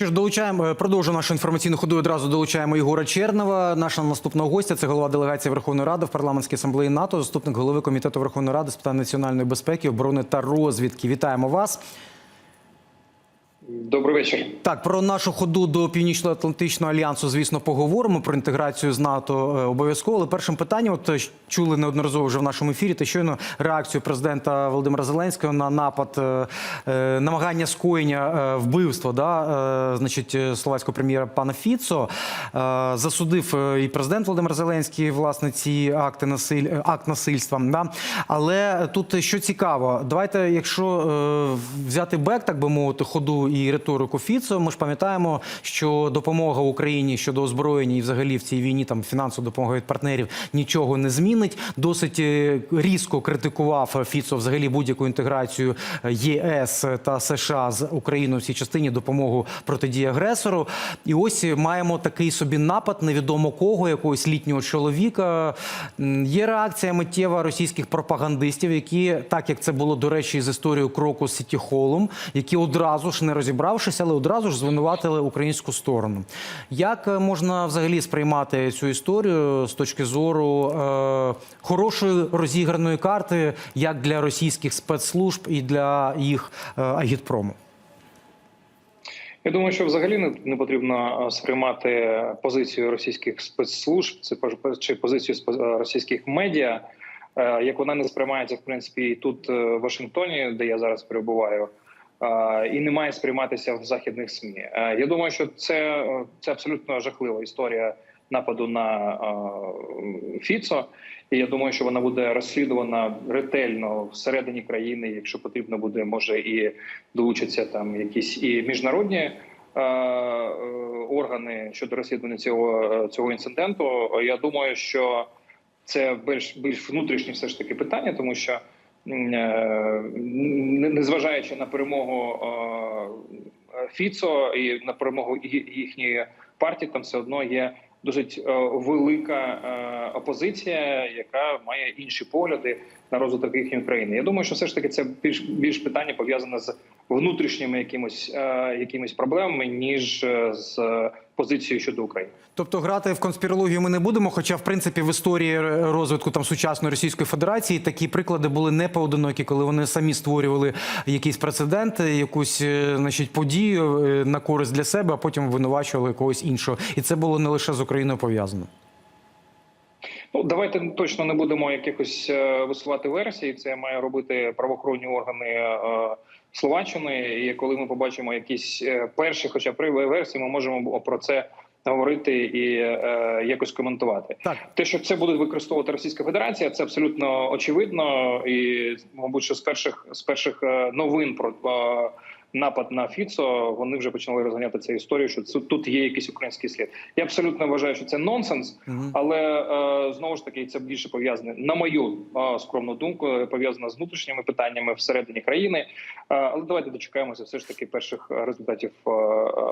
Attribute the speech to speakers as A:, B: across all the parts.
A: Що ж, долучаємо, е, продовжуємо нашу інформаційну ходу. Одразу долучаємо Ігора Чернова, нашого наступного гостя. Це голова делегації Верховної Ради в парламентській асамблеї НАТО, заступник голови комітету Верховної Ради з питань національної безпеки, оборони та розвідки. Вітаємо вас.
B: Добрий вечір.
A: Так, про нашу ходу до Північно-Атлантичного альянсу, звісно, поговоримо про інтеграцію з НАТО е, обов'язково. Але першим питанням, от е, чули неодноразово вже в нашому ефірі, та щойно реакцію президента Володимира Зеленського на напад, е, намагання скоєння вбивства, да, значить, словацького прем'єра пана Фіцо. Засудив і президент Володимир Зеленський власне ці акти насиль... акт насильства. Да. Але тут що цікаво, давайте, якщо взяти бек, так би мовити, ходу і риторику Фіцо, ми ж пам'ятаємо, що допомога Україні щодо озброєння і взагалі в цій війні там фінансова допомога від партнерів нічого не змінить. Досить е, різко критикував Фіцо взагалі будь-яку інтеграцію ЄС та США з Україною в цій частині допомогу протидії агресору. І ось маємо такий собі напад невідомо кого, якогось літнього чоловіка. Є реакція миттєва російських пропагандистів, які, так як це було до речі, з історією кроку з Сіті Холлом, які одразу ж не розібравшись, але одразу ж звинуватили українську сторону. Як е, можна взагалі сприймати цю історію з точки зору е, хорошої розіграної карти, як для російських спецслужб і для їх е, агітпрому?
B: Я думаю, що взагалі не, потрібно е, сприймати позицію російських спецслужб чи позицію е, російських медіа, як вона не сприймається в принципі тут в Вашингтоні, де я зараз перебуваю. І не має сприйматися в західних СМІ. Е, Я думаю, що це, е, це абсолютно жахлива історія нападу на е, Фіцо. І я думаю, що вона буде розслідувана ретельно всередині країни. Якщо потрібно буде, може і долучаться там якісь і міжнародні органи щодо розслідування цього цього інциденту. Я думаю, що це більш більш внутрішні все ж таки питання, тому що незважаючи на перемогу е, Фіцо і на перемогу їхньої партії, там все одно є досить е, велика е, опозиція, яка має інші погляди на розвиток їхньої країни. Я думаю, що все ж таки це більш більш питання пов'язане з внутрішніми якимось е, якимись проблемами ніж е, з позицією щодо України.
A: Тобто грати в конспірологію ми не будемо. Хоча, в принципі, в історії розвитку там сучасної Російської Федерації такі приклади були не поодинокі, коли вони самі створювали якийсь прецедент, якусь е, значить подію е, на користь для себе, а потім винувачували когось іншого. І це було не лише з Україною пов'язано.
B: Ну давайте точно не будемо якихось е, висувати версії. Це має робити правоохоронні органи е, Словаччини. І коли ми побачимо якісь е, перші, хоча б версії, ми можемо про це говорити і е, якось коментувати.
A: Так.
B: Те, що це буде використовувати Російська Федерація, це абсолютно очевидно. І мабуть, що з перших з перших е, новин про е, напад на Фіцо вони вже почали розганяти цю історію, що це- тут є якийсь український слід. Я абсолютно вважаю, що це нонсенс, але е, знову ж таки це більше пов'язане на мою е, скромну думку, пов'язано з внутрішніми питаннями всередині країни. Е, але давайте дочекаємося все ж таки перших результатів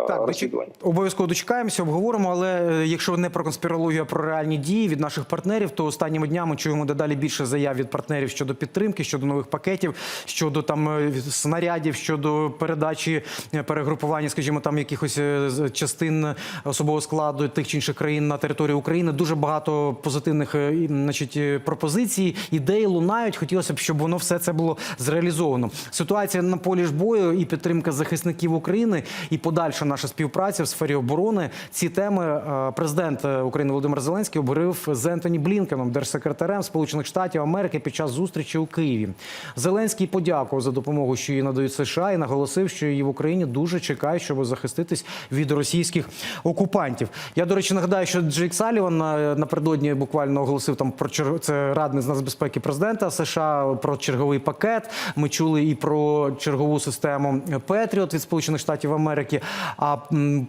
A: Так,
B: розслідування.
A: обов'язково дочекаємося, обговоримо. Але якщо не про конспірологію, а про реальні дії від наших партнерів, то останніми днями чуємо дедалі більше заяв від партнерів щодо підтримки, щодо нових пакетів, щодо там снарядів, щодо передачі е, перегрупування, скажімо, там якихось е, частин особового складу тих чи інших країн на території України. Дуже багато позитивних е, значить, пропозицій, ідей лунають. Хотілося б, щоб воно все це було зреалізовано. Ситуація на полі ж бою і підтримка захисників України, і подальша наша співпраця в сфері оборони. Ці теми президент України Володимир Зеленський обговорив з Ентоні Блінкеном, держсекретарем Сполучених Штатів Америки під час зустрічі у Києві. Зеленський подякував за допомогу, що її надають США, і наголосив, що її в Україні дуже чекають, щоб захиститись від російських окупантів. Я до речі нагадаю, що Джейк Саліван е, напередодні буквально оголосив там про чер... це радник з нацбезпеки президента США про черговий пакет. Ми чули і про чергову систему Петріот від Сполучених Штатів Америки. А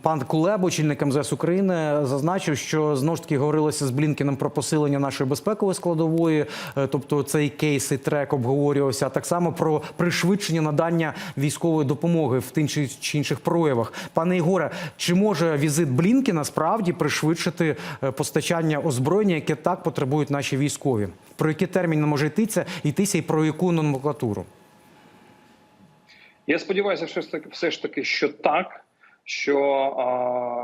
A: пан Кулеба, очільник МЗС України, зазначив, що знову ж таки говорилося з Блінкеном про посилення нашої безпекової складової, е, тобто цей кейс і трек обговорювався. А так само про пришвидшення надання військової допомоги в тих чи інших проявах. Пане Ігоре, чи може візит Блінкена справді пришвидшити е, постачання озброєння, яке так потребують наші військові? Про який термін може йтися, йтися і про яку номенклатуру?
B: Я сподіваюся, що все ж таки, що так. що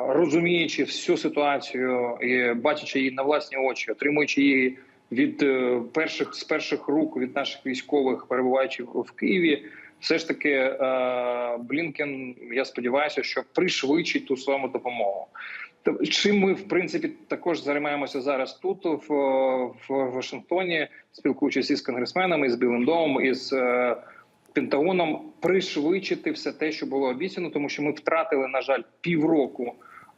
B: розуміючи всю ситуацію і бачачи її на власні очі, отримуючи її від е, перших з перших рук від наших військових, перебуваючи в Києві, все ж таки е, Блінкен, я сподіваюся, що пришвидшить ту саму допомогу. Чим ми в принципі також займаємося зараз тут, в, в Вашингтоні, спілкуючись із конгресменами, з Білим домом, із е, Пентагоном, пришвидшити все те, що було обіцяно, тому що ми втратили, на жаль, півроку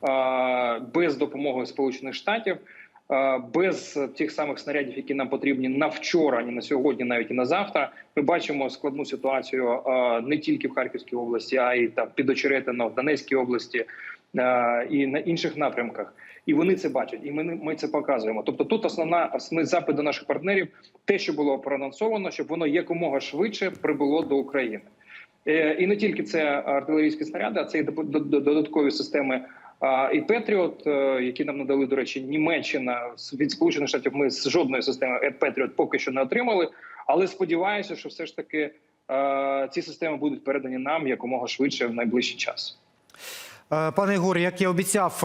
B: е, без допомоги Сполучених Штатів. Е, Без тих самих снарядів, які нам потрібні на вчора, ні на сьогодні, навіть і на завтра, ми бачимо складну ситуацію е, не тільки в Харківській області, а й там під Очеретино в Донецькій області е, і на інших напрямках. І вони це бачать, і ми ми це показуємо. Тобто, тут основна основний запит до наших партнерів, те, що було проанонсовано, щоб воно якомога швидше прибуло до України. І не тільки це артилерійські снаряди, а це і до- до- додаткові системи. І Петріот, е, які нам надали, до речі, Німеччина від Сполучених Штатів. Ми з жодної системи Петріот поки що не отримали. Але сподіваюся, що все ж таки е, ці системи будуть передані нам якомога швидше в найближчий час.
A: Е, Пане Ігор, як я обіцяв.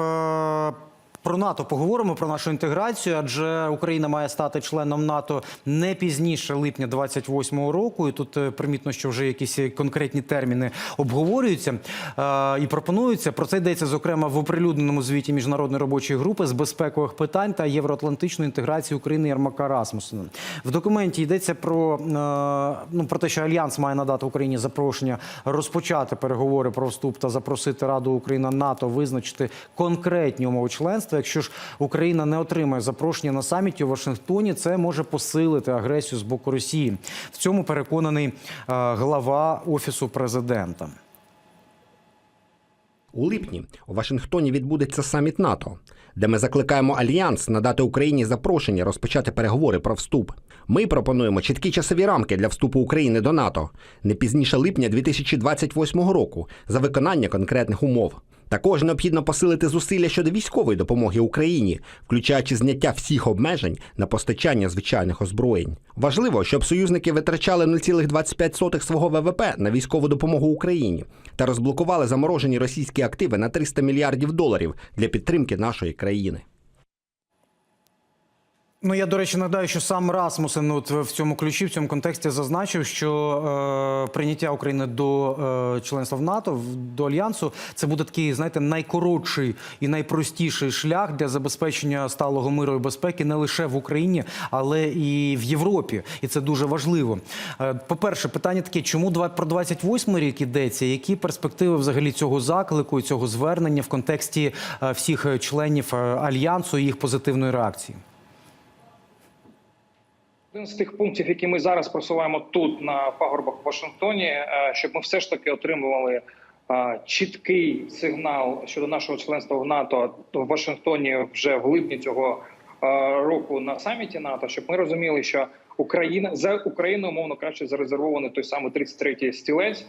A: Про НАТО поговоримо про нашу інтеграцію, адже Україна має стати членом НАТО не пізніше липня 28-го року. І тут е, примітно, що вже якісь конкретні терміни обговорюються е, і пропонуються. Про це йдеться зокрема в оприлюдненому звіті міжнародної робочої групи з безпекових питань та євроатлантичної інтеграції України Ярмака Расмусена. В документі йдеться про, е, ну, про те, що альянс має надати Україні запрошення розпочати переговори про вступ та запросити Раду Україна НАТО визначити конкретні умови членства. Якщо ж Україна не отримає запрошення на саміті у Вашингтоні, це може посилити агресію з боку Росії. В цьому переконаний е, глава офісу президента.
C: У липні у Вашингтоні відбудеться саміт НАТО, де ми закликаємо альянс надати Україні запрошення розпочати переговори про вступ. Ми пропонуємо чіткі часові рамки для вступу України до НАТО не пізніше липня 2028 року за виконання конкретних умов. Також необхідно посилити зусилля щодо військової допомоги Україні, включаючи зняття всіх обмежень на постачання звичайних озброєнь. Важливо, щоб союзники витрачали 0,25 свого ВВП на військову допомогу Україні та розблокували заморожені російські активи на 300 мільярдів доларів для підтримки нашої країни.
A: Ну я до речі нагадаю, що сам Расмусен от в цьому ключі, в цьому контексті зазначив, що е, прийняття України до е, членства в НАТО до альянсу це буде такий, знаєте, найкоротший і найпростіший шлях для забезпечення сталого миру і безпеки не лише в Україні, але і в Європі. І це дуже важливо. Е, По-перше, питання таке: чому два- про 28 рік ідеться? Які перспективи взагалі цього заклику і цього звернення в контексті е, всіх членів е, альянсу і їх позитивної реакції?
B: Один з тих пунктів, які ми зараз просуваємо тут на пагорбах в Вашингтоні, е, щоб ми все ж таки отримували е, чіткий сигнал щодо нашого членства в НАТО в Вашингтоні вже в липні цього е, року на саміті НАТО, щоб ми розуміли, що Україна за Україну, умовно кажучи, зарезервований той самий 33-й стілець.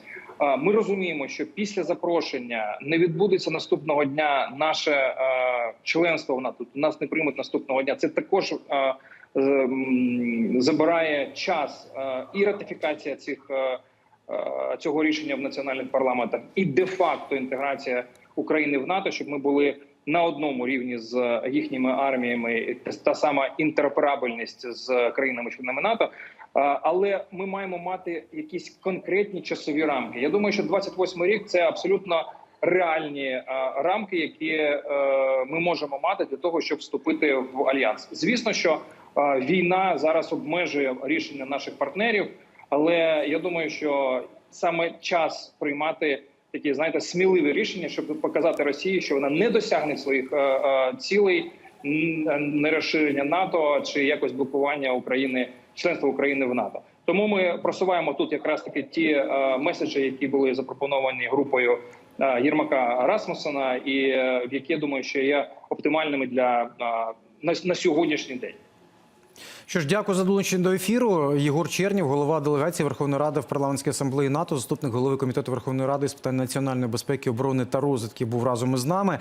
B: Ми розуміємо, що після запрошення не відбудеться наступного дня наше членство в НАТО. Нас не приймуть наступного дня. Це також е, м, забирає час і ратифікація цих цього рішення в національних парламентах, і де-факто інтеграція України в НАТО, щоб ми були на одному рівні з їхніми арміями, та- сама інтероперабельність з країнами-членами НАТО. Але ми маємо мати якісь конкретні часові рамки. Я думаю, що 28 рік це абсолютно реальні рамки, які е, ми можемо мати для того, щоб вступити в альянс. Звісно, що війна зараз обмежує рішення наших партнерів, але я думаю, що саме час приймати такі, знаєте, сміливі рішення, щоб показати Росії, що вона не досягне своїх е, е, цілей, не розширення НАТО чи якось блокування України, членства України в НАТО. Тому ми просуваємо тут якраз таки ті е, меседжі, які були запропоновані групою Єрмака Расмусена, і е, які я думаю, що є оптимальними для на, на сьогоднішній день.
A: Що ж, дякую за долучення до ефіру. Єгор Чернів, голова делегації Верховної Ради в парламентській асамблеї НАТО, заступник голови комітету Верховної Ради з питань національної безпеки, оборони та розвідки, був разом із нами.